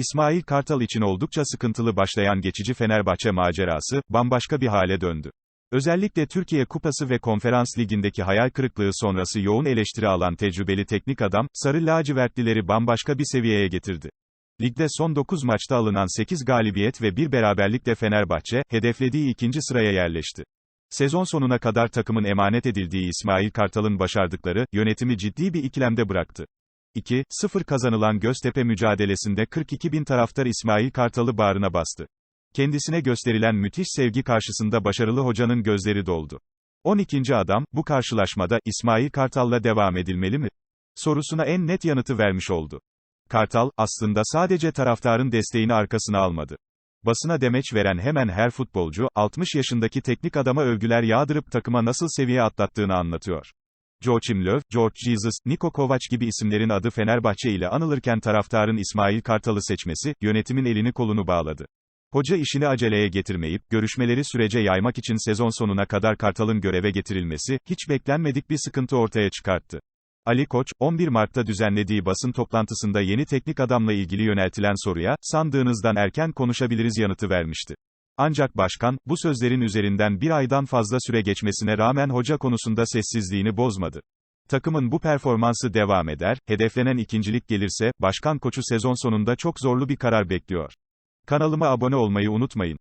İsmail Kartal için oldukça sıkıntılı başlayan geçici Fenerbahçe macerası, bambaşka bir hale döndü. Özellikle Türkiye Kupası ve Konferans Ligi'ndeki hayal kırıklığı sonrası yoğun eleştiri alan tecrübeli teknik adam, Sarı Lacivertlileri bambaşka bir seviyeye getirdi. Ligde son 9 maçta alınan 8 galibiyet ve bir beraberlikle Fenerbahçe, hedeflediği ikinci sıraya yerleşti. Sezon sonuna kadar takımın emanet edildiği İsmail Kartal'ın başardıkları, yönetimi ciddi bir ikilemde bıraktı. 2-0 kazanılan Göztepe mücadelesinde 42 bin taraftar İsmail Kartal'ı bağrına bastı. Kendisine gösterilen müthiş sevgi karşısında başarılı hocanın gözleri doldu. 12. adam, bu karşılaşmada, İsmail Kartal'la devam edilmeli mi? Sorusuna en net yanıtı vermiş oldu. Kartal, aslında sadece taraftarın desteğini arkasına almadı. Basına demeç veren hemen her futbolcu, 60 yaşındaki teknik adama övgüler yağdırıp takıma nasıl seviye atlattığını anlatıyor. Joachim Löw, George Jesus, Niko Kovac gibi isimlerin adı Fenerbahçe ile anılırken taraftarın İsmail Kartal'ı seçmesi, yönetimin elini kolunu bağladı. Hoca işini aceleye getirmeyip, görüşmeleri sürece yaymak için sezon sonuna kadar Kartal'ın göreve getirilmesi, hiç beklenmedik bir sıkıntı ortaya çıkarttı. Ali Koç, 11 Mart'ta düzenlediği basın toplantısında yeni teknik adamla ilgili yöneltilen soruya, sandığınızdan erken konuşabiliriz yanıtı vermişti. Ancak başkan, bu sözlerin üzerinden bir aydan fazla süre geçmesine rağmen hoca konusunda sessizliğini bozmadı. Takımın bu performansı devam eder, hedeflenen ikincilik gelirse, başkan koçu sezon sonunda çok zorlu bir karar bekliyor. Kanalıma abone olmayı unutmayın.